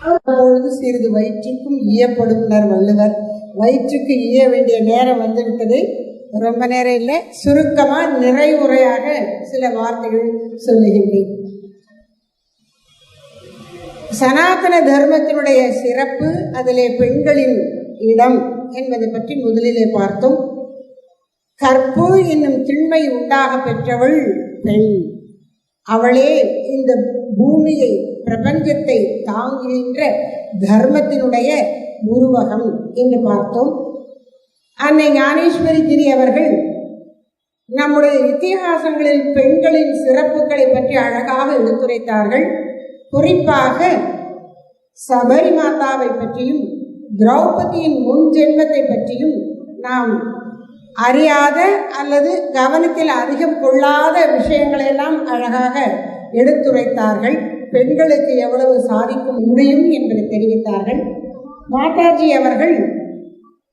அப்பொழுது சிறிது வயிற்றுக்கும் ஈயப்படுத்தினார் வள்ளுவர். வயிற்றுக்கு ஈய வேண்டிய நேரம் வந்துவிட்டது. ரொம்ப நேரம் இல்லை. சுருக்கமாக நிறைவுரையாக சில வார்த்தைகள் சொல்லுகின்றேன். சனாதன தர்மத்தினுடைய சிறப்பு அதிலே பெண்களின் இடம் என்பதை பற்றி முதலிலே பார்த்தோம். கற்பு என்னும் திண்மை உண்டாக பெற்றவள் பெண். அவளே இந்த பூமியை பிரபஞ்சத்தை தாங்குகின்ற தர்மத்தினுடைய உருவகம் என்று பார்த்தோம். அன்னை ஞானேஸ்வரி கிரி அவர்கள் நம்முடைய இத்திகாசங்களில் பெண்களின் சிறப்புகளை பற்றி அழகாக எடுத்துரைத்தார்கள். குறிப்பாக சபரி மாதாவை பற்றியும் திரௌபதியின் முன் ஜென்மத்தை பற்றியும் நாம் அறியாத அல்லது கவனத்தில் அதிகம் கொள்ளாத விஷயங்களெல்லாம் அழகாக எடுத்துரைத்தார்கள். பெண்களுக்கு எவ்வளவு சாதிக்க முடியும் என்பதை தெரிவித்தார்கள். மாதாஜி அவர்கள்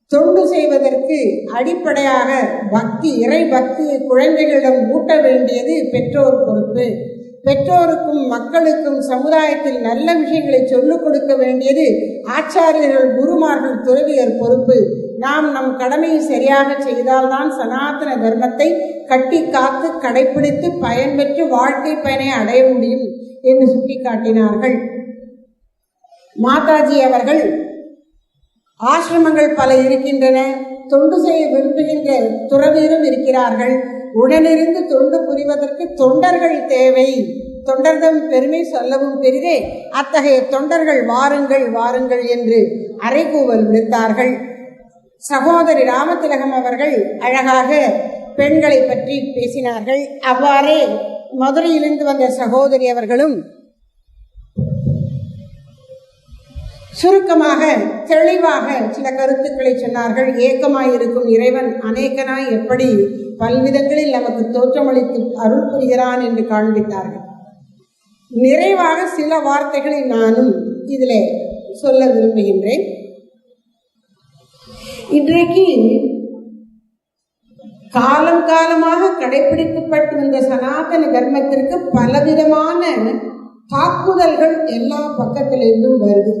தொண்டு செய்வதற்கு அடிப்படையாக பக்தி இறை பக்தியை குழந்தைகளிடம் ஊட்ட வேண்டியது பெற்றோர் பொறுப்பு. பெற்றோருக்கும் மக்களுக்கும் சமுதாயத்தில் நல்ல விஷயங்களை சொல்லிக் கொடுக்க வேண்டியது ஆச்சாரியர்கள் குருமார்கள் துறவியர் பொறுப்பு. நாம் நம் கடமையை சரியாக செய்தால்தான் சனாதன தர்மத்தை கட்டி காத்து கடைபிடித்து பயன்பெற்று வாழ்க்கை பயனை அடைய முடியும் என்று சுட்டிக்காட்டினார்கள். மாதாஜி அவர்கள் ஆசிரமங்கள் பல இருக்கின்றன தொண்டு செய்ய விரும்புகின்ற துறவியரும் இருக்கிறார்கள். உடனிருந்து தொண்டு புரிவதற்கு தொண்டர்கள் தேவை. தொண்டர்தம் பெருமை சொல்லவும் பெரிதே அத்தகைய தொண்டர்கள் வாருங்கள் வாருங்கள் என்று அறைகூவல் விடுத்தார்கள் சகோதரி ராமதிலகம் அவர்கள் அழகாக பெண்களை பற்றி பேசினார்கள். அவ்வாறே மதுரையிலிருந்து வந்த சகோதரி அவர்களும் சுருக்கமாக தெளிவாக சில கருத்துக்களை சொன்னார்கள். ஏக்கமாயிருக்கும் இறைவன் அநேகனாய் எப்படி பல்விதங்களில் நமக்கு தோற்றமளித்து அருள் புரிகிறான் என்று காண்பித்தார்கள். நிறைவாக சில வார்த்தைகளை நானும் இதில் சொல்ல விரும்புகின்றேன். இன்றைக்கு காலம் காலமாக கடைபிடிக்கப்பட்டு வந்த சனாதன தர்மத்திற்கு பலவிதமான தாக்குதல்கள் எல்லா பக்கத்திலிருந்தும் வருது.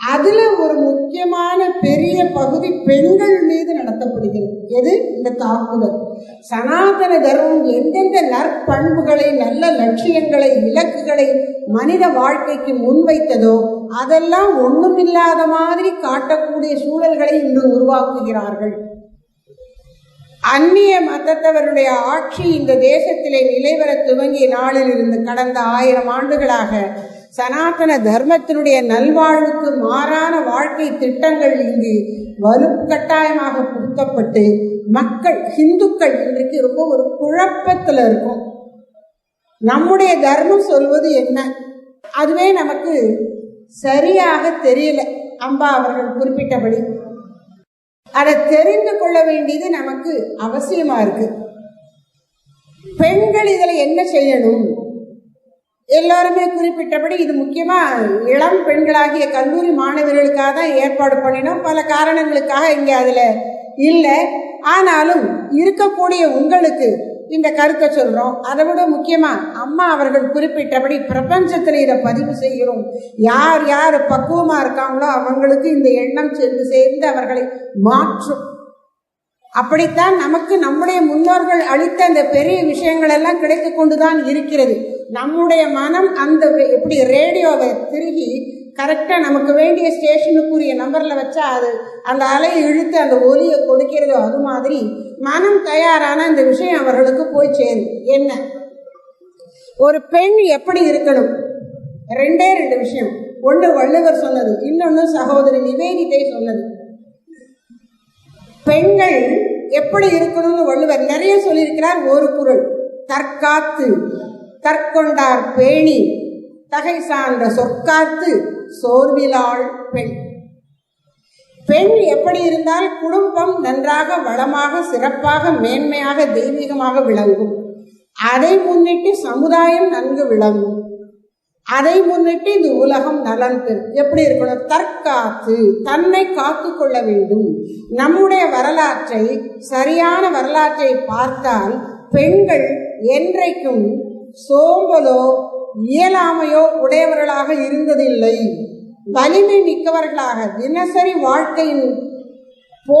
அதுல ஒரு முக்கியமான பெரிய பகுதி பெண்கள் மீது நடத்தப்படுகிறது. எது? இந்த தாக்குதல். சனாதன தர்மம் எந்தெந்த நற்பண்புகளை நல்ல லட்சியங்களை இலக்குகளை மனித வாழ்க்கைக்கு முன்வைத்ததோ அதெல்லாம் ஒன்றுமில்லாத மாதிரி காட்டக்கூடிய சூழல்களை இன்று உருவாக்குகிறார்கள். அந்நிய மதத்தவருடைய ஆட்சி இந்த தேசத்திலே நிலைவர துவங்கிய நாளில் இருந்து கடந்த ஆயிரம் ஆண்டுகளாக சனாதன தர்மத்தினுடைய நல்வாழ்வுக்கு மாறான வாழ்க்கை திட்டங்கள் இங்கு வலுக்கட்டாயமாக புகுத்தப்பட்டு மக்கள் இந்துக்கள் இன்றைக்கு ரொம்ப ஒரு குழப்பத்தில் இருக்கும். நம்முடைய தர்மம் சொல்வது என்ன? அதுவே நமக்கு சரியாக தெரியல. அம்பா அவர்கள் குறிப்பிட்டபடி. அதை தெரிந்து கொள்ள வேண்டியது நமக்கு அவசியமா இருக்கு. பெண்கள் இதில் என்ன செய்யணும்? எல்லாருமே குறிப்பிட்டபடி இது முக்கியமாக இளம் பெண்களாகிய கல்லூரி மாணவர்களுக்காக தான் ஏற்பாடு பண்ணினோம். பல காரணங்களுக்காக இங்கே அதில் இல்லை. ஆனாலும் இருக்கக்கூடிய உங்களுக்கு இந்த கருத்தை சொல்கிறோம் அதை விட முக்கியமாக அம்மா அவர்கள் குறிப்பிட்டபடி பிரபஞ்சத்தில் இதை பதிவு செய்கிறோம். யார் யார் பக்குவமாக இருக்காங்களோ அவங்களுக்கு இந்த எண்ணம் சென்று சேர்ந்து அவர்களை மாற்றும். அப்படித்தான் நமக்கு நம்முடைய முன்னோர்கள் அளித்த அந்த பெரிய விஷயங்கள் எல்லாம் கிடைத்து கொண்டுதான் இருக்கிறது. நம்முடைய மனம் அந்த எப்படி ரேடியோவை திருகி கரெக்டாக நமக்கு வேண்டிய ஸ்டேஷனுக்குரிய நம்பரில் வச்சா அது அந்த அலையை இழுத்து அந்த ஒலியை கொடுக்கிறதோ அது மாதிரி மனம் தயாரான அந்த விஷயம் அவர்களுக்கு போய் சேரும். என்ன? ஒரு பெண் எப்படி இருக்கணும்? ரெண்டே ரெண்டு விஷயம். ஒன்று வள்ளுவர் சொன்னது இன்னொன்று சகோதரி நிவேதிதை சொன்னது. பெண்கள் எப்படி இருக்கணும்னு வள்ளுவர் நிறைய சொல்லியிருக்கிறார். ஒரு குரல் தற்காத்து தற்கொண்டார் பேணி தகை சார்ந்த சொற்காத்து சோர்விலாள் பெண். பெண் எப்படி இருந்தால் குடும்பம் நன்றாக வளமாக சிறப்பாக மேன்மையாக தெய்வீகமாக விளங்கும். அதை முன்னிட்டு சமுதாயம் நன்கு விளங்கும். அதை முன்னிட்டு இந்த உலகம் நலன் பெறும் எப்படி இருக்கணும்? தற்காத்து தன்னை காத்து கொள்ள வேண்டும். நம்முடைய வரலாற்றை சரியான வரலாற்றை பார்த்தால் பெண்கள் என்றைக்கும் சோம்பலோ இயலாமையோ உடையவர்களாக இருந்ததில்லை. வலிமை மிக்கவர்களாக தினசரி வாழ்க்கையின் போ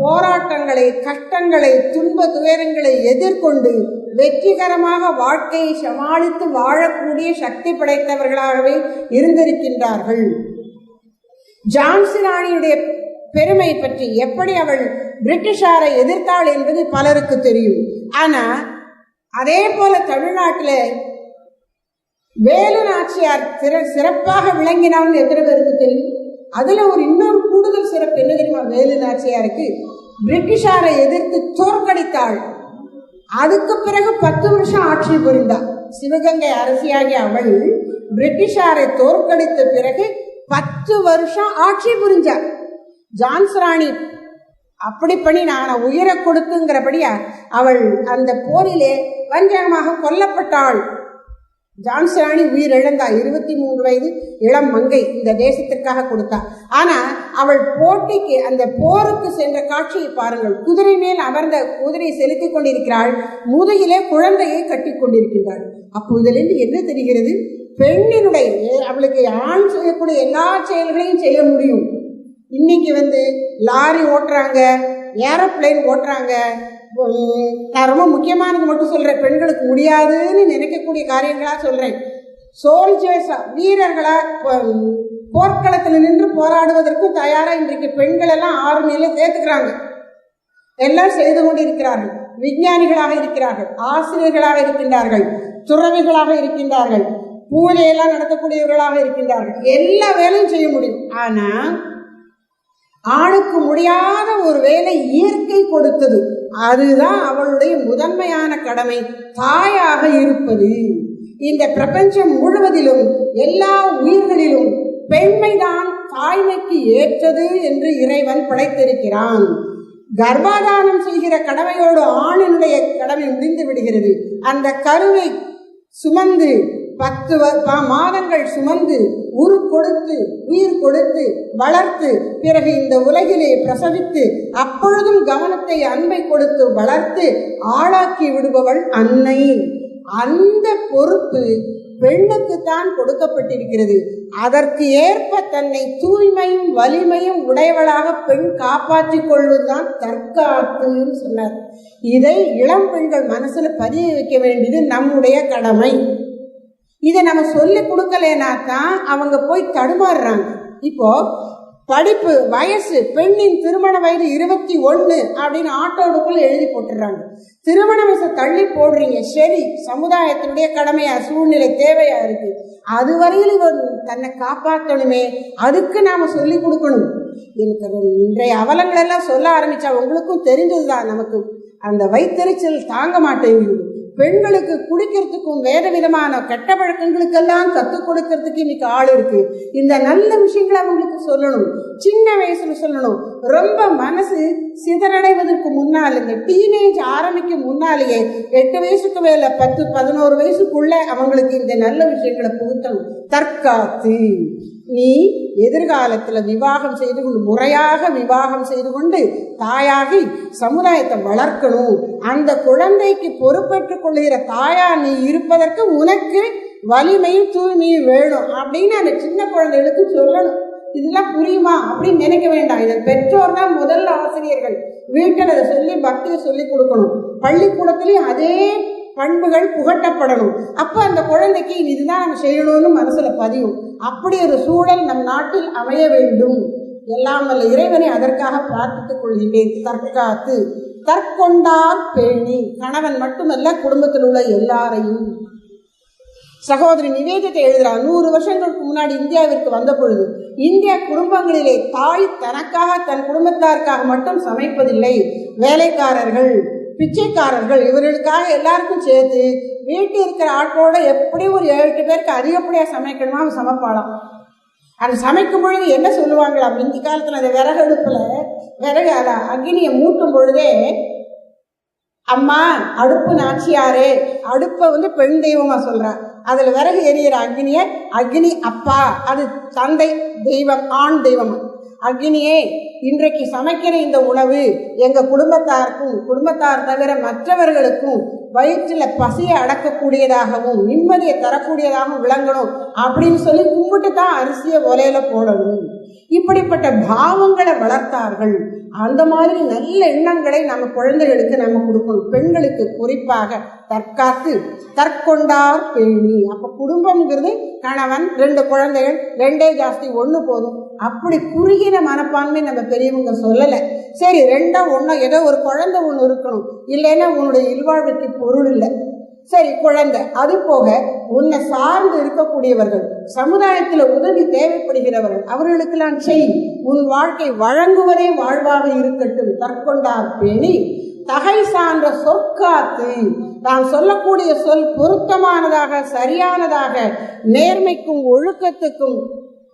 போராட்டங்களை கஷ்டங்களை துன்ப துயரங்களை எதிர்கொண்டு வெற்றிகரமாக வாழ்க்கையை சமாளித்து வாழக்கூடிய சக்தி படைத்தவர்களாகவே இருந்திருக்கின்றார்கள். ஜான்சி ராணியுடைய பெருமை பற்றி எப்படி அவள் பிரிட்டிஷாரை எதிர்த்தாள் என்பது பலருக்கு தெரியும். ஆனா அதே போல தமிழ்நாட்டில் வேலு நாச்சியார் சிற சிறப்பாக விளங்கினான்னு எத்தனை பேருக்கு தெரியும்? அதுல ஒரு இன்னொரு கூடுதல் சிறப்பு என்ன தெரியுமா? வேலு நாச்சியாருக்கு பிரிட்டிஷாரை எதிர்த்து தோற்கடித்தாள். அதுக்கு பிறகு பத்து வருஷம் ஆட்சி புரிந்தார் சிவகங்கை அரசியாகிய அவள் பிரிட்டிஷாரை தோற்கடித்த பிறகு பத்து வருஷம் ஆட்சி புரிஞ்சார் ஜான்ஸ்ராணி அப்படி பண்ணி நான் உயிரை கொடுத்துங்கிறபடியா அவள் அந்த போரிலே வஞ்சகமாக கொல்லப்பட்டாள். ஜான்சராணி உயிரிழந்தா இருபத்தி மூன்று வயது இளம் மங்கை இந்த தேசத்திற்காக கொடுத்தா. ஆனா அவள் போட்டிக்கு அந்த போருக்கு சென்ற காட்சியை பாருங்கள். குதிரை மேல் அமர்ந்த குதிரையை செலுத்தி கொண்டிருக்கிறாள். முதுகிலே குழந்தையை கட்டி கொண்டிருக்கிறாள் அப்போ இதிலிருந்து என்ன தெரிகிறது? பெண்ணினுடைய அவளுக்கு ஆண் செய்யக்கூடிய எல்லா செயல்களையும் செய்ய முடியும். இன்னைக்கு வந்து லாரி ஓட்டுறாங்க ஏரோப்ளைன் ஓட்டுறாங்க நான் ரொம்ப முக்கியமானது மட்டும் சொல்கிறேன் பெண்களுக்கு முடியாதுன்னு நினைக்கக்கூடிய காரியங்களாக சொல்கிறேன் சோல்ஜர்ஸா வீரர்களாக போர்க்களத்தில் நின்று போராடுவதற்கும் தயாராக இன்றைக்கு பெண்கள் எல்லாம் ஆர்மியில சேர்த்துக்கிறாங்க. எல்லாம் செய்து கொண்டு இருக்கிறார்கள் விஞ்ஞானிகளாக இருக்கிறார்கள். ஆசிரியர்களாக இருக்கின்றார்கள். துறவிகளாக இருக்கின்றார்கள். பூஜையெல்லாம் நடத்தக்கூடியவர்களாக இருக்கின்றார்கள். எல்லா வேலையும் செய்ய முடியும். ஆனால் ஆணுக்கு முடியாத ஒரு வேலை இயற்கை கொடுத்தது. அதுதான் அவளுடைய முதன்மையான கடமை தாயாக இருப்பது. இந்த பிரபஞ்சம் முழுவதிலும் எல்லா உயிர்களிலும் பெண்மைதான் தாய்மைக்கு ஏற்றது என்று இறைவன் படைத்திருக்கிறான். கர்ப்பாதானம் செய்கிற கடமையோடு ஆணினுடைய கடமை முடிந்து விடுகிறது. அந்த கருவை சுமந்து பத்து மாதங்கள் சுமந்து உரு கொடுத்து உயிர் கொடுத்து வளர்த்து பிறகு இந்த உலகிலே பிரசவித்து அப்பொழுதும் கவனத்தை அன்பை கொடுத்து வளர்த்து ஆளாக்கி விடுபவள் அன்னை. அந்த பொறுப்பு பெண்ணுக்குத்தான் கொடுக்கப்பட்டிருக்கிறது. அதற்கு ஏற்ப தன்னை தூய்மையும் வலிமையும் உடையவளாக பெண் காப்பாற்றிக் கொள்வதுதான் தற்காப்புன்னு சொன்னார். இதை இளம் பெண்கள் மனசுல பதிய வைக்க வேண்டியது நம்முடைய கடமை. இதை நம்ம சொல்லி கொடுக்கலனா தான் அவங்க போய் தடுமாறுறாங்க. இப்போ படிப்பு வயசு பெண்ணின் திருமண வயது இருபத்தி ஒன்று அப்படின்னு ஆட்டோடுக்குள்ள எழுதி போட்டுடுறாங்க. திருமண வயசை தள்ளி போடுறீங்க. சரி சமுதாயத்தினுடைய கடமையா சூழ்நிலை தேவையா இருக்கு. அது வரையில் இவன் தன்னை காப்பாற்றணுமே. அதுக்கு நாம சொல்லி கொடுக்கணும். எனக்கு இன்றைய அவலங்கள் எல்லாம் சொல்ல ஆரம்பிச்சா உங்களுக்கும் தெரிஞ்சதுதான் நமக்கு. அந்த வைத்தறிச்சல் தாங்க மாட்டேங்குது. பெண்களுக்கு குடிக்கிறதுக்கும் வேற விதமான கெட்ட பழக்கங்களுக்கெல்லாம் கற்றுக் கொடுக்கறதுக்கு இன்னைக்கு ஆள் இருக்கு. இந்த நல்ல விஷயங்களை அவங்களுக்கு சொல்லணும். சின்ன வயசுல சொல்லணும். ரொம்ப மனசு சிதறடைவதற்கு முன்னால் இந்த டீனேஜ் ஆரம்பிக்கும் முன்னாலேயே எட்டு வயசுக்கு மேல பத்து பதினோரு வயசுக்குள்ள அவங்களுக்கு இந்த நல்ல விஷயங்களை புகுத்தணும். தற்காத்து. நீ எதிர்காலத்தில் விவாகம் செய்து கொண்டு முறையாக விவாகம் செய்து கொண்டு தாயாகி சமுதாயத்தை வளர்க்கணும். அந்த குழந்தைக்கு பொறுப்பேற்றுக் கொள்கிற தாயா நீ இருப்பதற்கு உனக்கு வலிமையும் தூய்மையும் வேணும் அப்படின்னு அந்த சின்ன குழந்தைகளுக்கு சொல்லணும். இதெல்லாம் புரியுமா அப்படின்னு நினைக்க வேண்டாம். இதன் பெற்றோர் தான் முதல் ஆசிரியர்கள். வீட்டில் அதை சொல்லி பக்தியை சொல்லி கொடுக்கணும். பள்ளிக்கூடத்துலயும் அதே பண்புகள் புகட்டப்படணும். அப்போ அந்த குழந்தைக்கு இதுதான் நம்ம செய்யணும்னு மனசில் பதியும். அப்படி ஒரு சூழல் நம் நாட்டில் அமைய வேண்டும். எல்லாம் வல்ல இறைவனை அதற்காக பிரார்த்தித்துக் கொள்கின்றேன். தற்காத்து. தற்கொண்டார் பேணி. கணவன் மட்டுமல்ல குடும்பத்தில் உள்ள எல்லாரையும். சகோதரி நிவேதத்தை எழுதுகிறார் நூறு வருஷங்களுக்கு முன்னாடி இந்தியாவிற்கு வந்த பொழுது இந்திய குடும்பங்களிலே தாய் தனக்காக தன் குடும்பத்தாருக்காக மட்டும் சமைப்பதில்லை. வேலைக்காரர்கள் பிச்சைக்காரர்கள் இவர்களுக்காக எல்லாருக்கும் சேர்த்து வீட்டில் இருக்கிற ஆட்களோட எப்படி ஒரு ஏழு எட்டு பேருக்கு அதிகப்படியாக சமைக்கணுமோ அவன் சமைப்பாளாம். அது சமைக்கும் பொழுது என்ன சொல்லுவாங்களா? முந்தி காலத்தில் அந்த விறகு அடுப்பில் விறகு அல அக்னியை மூட்டும் பொழுதே அம்மா அடுப்பு நாச்சியாரே அடுப்பை வந்து பெண் தெய்வமாக சொல்கிறார் அதில் விறகு எரியிற அக்னியை அக்னி அப்பா அது தந்தை தெய்வம் ஆண் தெய்வம். அக்னியே இன்றைக்கு சமைக்கிற இந்த உணவு எங்க குடும்பத்தாருக்கும் குடும்பத்தார் தவிர மற்றவர்களுக்கும் வயிற்றில் பசியை அடக்கக்கூடியதாகவும் நிம்மதியை தரக்கூடியதாகவும் விளங்கணும் அப்படின்னு சொல்லி கும்பிட்டு தான் அரிசியை ஒலையில போடணும். இப்படிப்பட்ட பாவங்களை வளர்த்தார்கள். அந்த மாதிரி நல்ல எண்ணங்களை நம்ம குழந்தைகளுக்கு நம்ம கொடுக்கணும். பெண்களுக்கு குறிப்பாக தற்காத்து தற்கொண்டார் பேணி. அப்ப குடும்பம்ங்கிறது கணவன் ரெண்டு குழந்தைகள் ரெண்டே ஜாஸ்தி ஒன்று போதும். அப்படி குறுகின மனப்பான்மை நம்ம பெரியவங்க சொல்லலை. சரி ரெண்டா ஒன்றா ஏதோ ஒரு குழந்தை ஒன்று இருக்கணும். இல்லைன்னா உன்னுடைய இல்வாழ்வுக்கு பொருள் இல்லை. சரி குழந்தை. அது போக உன்னை சார்ந்து இருக்கக்கூடியவர்கள் சமுதாயத்தில் உதவி தேவைப்படுகிறவர்கள் அவர்களுக்கெல்லாம் செய். உன் வாழ்க்கை வழங்குவதே வாழ்வாக இருக்கட்டும். தற்கொண்டார் பேணி தகை சான்ற சொற்காத்து. தான் சொல்லக்கூடிய சொல் பொருத்தமானதாக சரியானதாக நேர்மைக்கும் ஒழுக்கத்துக்கும்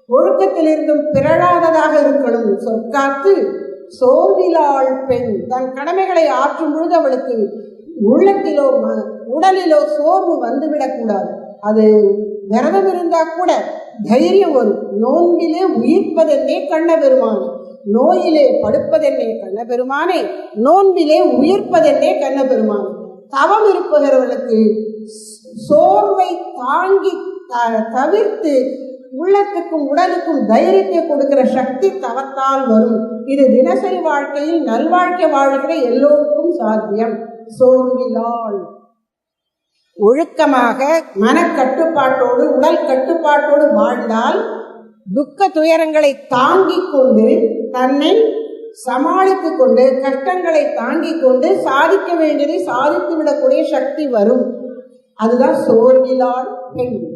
ஒழுக்கத்திலிருந்தும் பிறழாததாக இருக்கணும். சொற்காத்து சோர்விலாள் பெண் தன் கடமைகளை ஆற்றும் பொழுது அவளுக்கு உள்ளத்திலோ ம- உடலிலோ சோர்வு வந்துவிடக்கூடாது. அது விரதம் இருந்தா கூட தைரியம் வரும். நோன்பிலே உயிர்ப்பதென்னே கண்ண பெருமானே நோயிலே படுப்பதென்னே கண்ண பெருமானே நோன்பிலே உயிர்ப்பதென்னே கண்ண பெருமானே தவம் இருப்பவர்களுக்கு சோர்வை தாங்கி த- தவிர்த்து உள்ளத்துக்கும் உடலுக்கும் தைரியத்தை கொடுக்கிற சக்தி தவத்தால் வரும். இது தினசரி வாழ்க்கையில் நல்வாழ்க்கை வாழ்கிற எல்லோருக்கும் சாத்தியம். சோர்விலாள் ஒழுக்கமாக மனக்கட்டுப்பாட்டோடு உடல் கட்டுப்பாட்டோடு வாழ்ந்தால் துக்க துயரங்களை தாங்கிக் கொண்டு தன்னை சமாளித்துக் கொண்டு கஷ்டங்களை தாங்கிக் கொண்டு சாதிக்க வேண்டியதை சாதித்து விடக்கூடிய சக்தி வரும். அதுதான் சோர்விலாள் பெண்.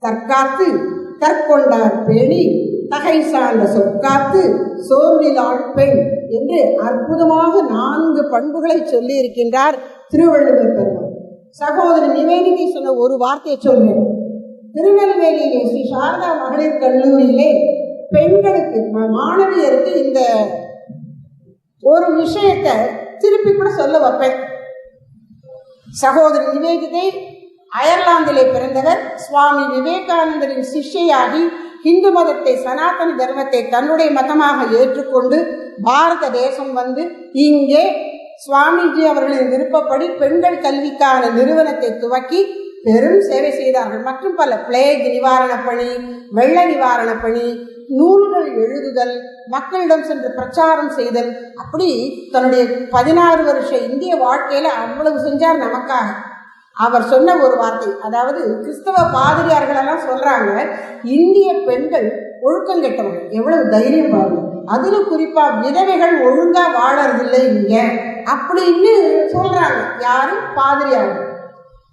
தற்காத்து கற்கொண்டார் பேணி தகை சார்ந்த சொற்காத்து சோர்விலாள் பெண் என்று அற்புதமாக நான்கு பண்புகளை சொல்லி இருக்கின்றார் திருவள்ளுவர் பெருமாள். சகோதரி நிவேதிகை சொன்ன ஒரு வார்த்தையை சொல்கிறேன். திருநெல்வேலியிலே ஸ்ரீ சாரதா மகளிர் கல்லூரியிலே பெண்களுக்கு மாணவியருக்கு இந்த ஒரு விஷயத்தை திருப்பி கூட சொல்ல வைப்பேன். சகோதரி நிவேதிகை அயர்லாந்திலே பிறந்தவர் சுவாமி விவேகானந்தரின் சிஷ்யையாகி இந்து மதத்தை சனாதன தர்மத்தை தன்னுடைய மதமாக ஏற்றுக்கொண்டு பாரத தேசம் வந்து இங்கே சுவாமிஜி அவர்களின் விருப்பப்படி பெண்கள் கல்விக்கான நிறுவனத்தை துவக்கி பெரும் சேவை செய்தார்கள். மற்றும் பல பிளேக் நிவாரணப் பணி வெள்ள நிவாரணப் பணி நூல்கள் எழுதுதல் மக்களிடம் சென்று பிரச்சாரம் செய்தல். அப்படி தன்னுடைய பதினாறு வருஷ இந்திய வாழ்க்கையில அவ்வளவு செஞ்சார் நமக்காக. அவர் சொன்ன ஒரு வார்த்தை. அதாவது கிறிஸ்தவ பாதிரியார்களெல்லாம் சொல்றாங்க இந்திய பெண்கள் ஒழுக்கம் கெட்டவங்க. எவ்வளவு தைரியம் பாருங்க. அதுல குறிப்பா விதவைகள் ஒழுங்கா வாழறதில்லை இங்க. அப்படின்னு சொல்றாங்க. யாரும் பாதிரியார்கள்.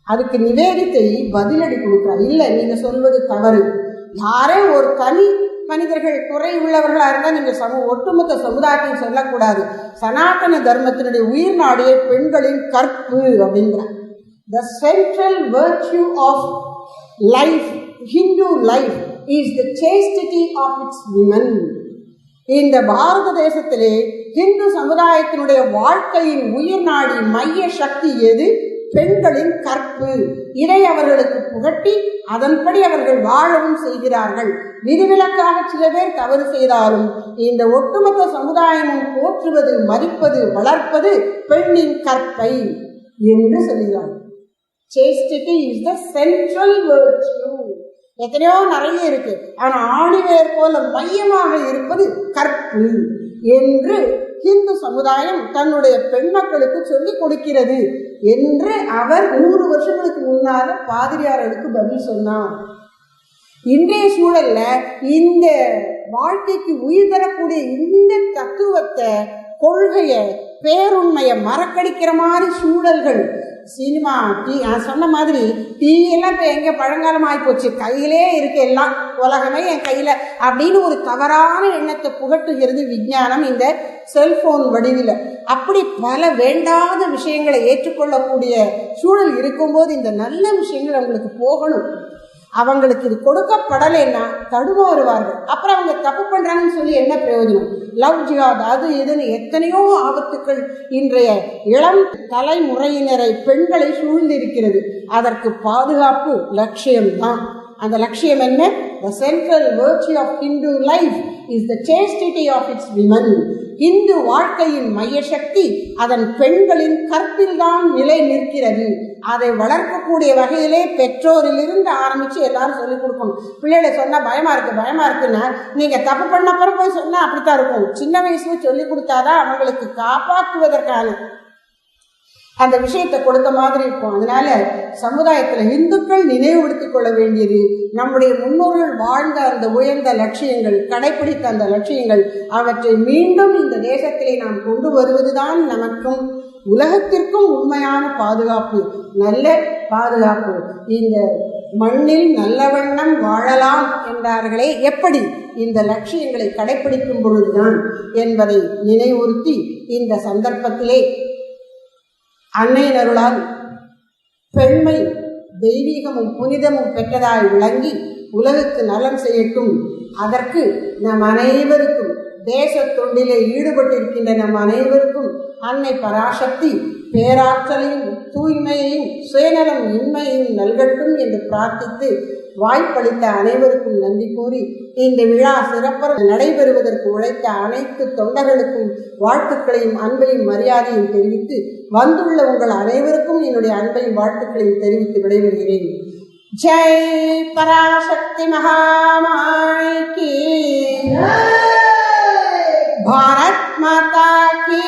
அதுக்கு நிவேதித்தை பதிலடி கொடுக்குறாங்க இல்லை நீங்க சொல்வது தவறு. யாரே ஒரு தனி மனிதர்கள் குறை உள்ளவர்களாக இருந்தால் நீங்கள் சமூக ஒட்டுமொத்த சமுதாயத்தையும் சொல்லக்கூடாது. சனாதன தர்மத்தினுடைய உயிர் நாடிய பெண்களின் கற்பு அப்படிங்கிறார். The central virtue of life Hindu life is the chastity of its women இந்த பாரத தேசத்திலே ஹிந்து சமுதாயத்தினுடைய வாழ்க்கையின் உயிர் நாடி மைய சக்தி எது பெண்களின் கற்பு இதை அவர்களுக்கு புகட்டி அதன்படி அவர்கள் வாழவும் செய்கிறார்கள் விதிவிலக்காக சில பேர் தவறு செய்தாலும் இந்த ஒட்டுமொத்த சமுதாயமும் போற்றுவது மதிப்பது வளர்ப்பது பெண்ணின் கற்பை என்று சொல்கிறார்கள் chastity is the central virtue. எத்தனையோ நிறைய இருக்கு. ஆனா ஆணிவேர் போல மையமாக இருப்பது கற்பு என்று இந்து சமுதாயம் தன்னுடைய பெண் மக்களுக்கு சொல்லிக் கொடுக்கிறது என்று அவர் நூறு வருஷங்களுக்கு முன்னால பாதிரியார்களுக்கு பதில் சொன்னார். இன்றைய சூழல்ல இந்த வாழ்க்கைக்கு உயிர் தரக்கூடிய இந்த தத்துவத்தை கொள்கையை பேருண்மையை மறக்கடிக்கிற மாதிரி சூழல்கள். சினிமா டீ நான் சொன்ன மாதிரி டிவி எல்லாம் இப்போ எங்கே பழங்காலம் ஆகிப்போச்சு கையிலே இருக்கு எல்லாம் உலகமே என் கையில் அப்படின்னு ஒரு தவறான எண்ணத்தை புகட்டுகிறது விஞ்ஞானம் இந்த செல்ஃபோன் வடிவில். அப்படி பல வேண்டாத விஷயங்களை ஏற்றுக்கொள்ளக்கூடிய சூழல் இருக்கும்போது இந்த நல்ல விஷயங்கள் அவங்களுக்கு போகணும். அவங்களுக்கு இது கொடுக்கப்படலைன்னா தடுமாறுவார்கள் அப்புறம் அவங்க தப்பு பண்ணுறாங்கன்னு சொல்லி என்ன பிரயோஜனம்? லவ் ஜிஹாத் அது இதுன்னு எத்தனையோ ஆபத்துக்கள் இன்றைய இளம் தலைமுறையினரை பெண்களை சூழ்ந்திருக்கிறது. அதற்கு பாதுகாப்பு லட்சியம்தான். அந்த லட்சியம் என்ன? The central virtue of Hindu life is the chastity of its women Hindu வாழ்க்கையின் மையசக்தி அதன் பெண்களின் கற்பில்தான் நிலை நிற்கிறது. அதை வளர்க்கக்கூடிய வகையிலே பெற்றோரிலிருந்து ஆரம்பிச்சு எல்லாரும் சொல்லிக் கொடுக்கணும். பிள்ளைகளை சொன்னா பயமா இருக்கு பயமா இருக்குன்னா நீங்க தப்பு பண்ண அப்புறம் போய் சொன்னால் அப்படித்தான் இருக்கும். சின்ன வயசுல சொல்லி கொடுத்தாதான் அவங்களுக்கு காப்பாற்றுவதற்கான அந்த விஷயத்தை கொடுத்த மாதிரி இருக்கும். அதனால சமுதாயத்துல இந்துக்கள் நினைவுபடுத்தி கொள்ள வேண்டியது நம்முடைய முன்னோர்கள் வாழ்ந்த அந்த உயர்ந்த லட்சியங்கள் கடைபிடித்த அந்த லட்சியங்கள் அவற்றை மீண்டும் இந்த தேசத்திலே நாம் கொண்டு வருவதுதான் நமக்கும் உலகத்திற்கும் உண்மையான பாதுகாப்பு நல்ல பாதுகாப்பு. இந்த மண்ணில் நல்ல வண்ணம் வாழலாம் என்றார்களே எப்படி இந்த லட்சியங்களை கடைபிடிக்கும் பொழுதுதான் என்பதை நினைவுறுத்தி இந்த சந்தர்ப்பத்திலே அன்னையின் அருளால் பெண்மை தெய்வீகமும் புனிதமும் பெற்றதாய் விளங்கி உலகுக்கு நலம் செய்யட்டும். அதற்கு நம் அனைவருக்கும் தேச தொண்டிலே ஈடுபட்டிருக்கின்ற நம் அனைவருக்கும் அன்னை பராசக்தி பேராற்றலையும் தூய்மையையும் சுயநலம் இன்மையையும் நல்கட்டும் என்று பிரார்த்தித்து வாய்ப்பளித்த அனைவருக்கும் நன்றி கூறி இந்த விழா சிறப்பாக நடைபெறுவதற்கு உழைத்த அனைத்து தொண்டர்களுக்கும் வாழ்த்துக்களையும் அன்பையும் மரியாதையும் தெரிவித்து வந்துள்ள உங்கள் அனைவருக்கும் என்னுடைய அன்பையும் வாழ்த்துக்களையும் தெரிவித்து விடைபெறுகிறேன். ஜெய் பராசக்தி மகாமாய் கி. பாரத் மாதா கி.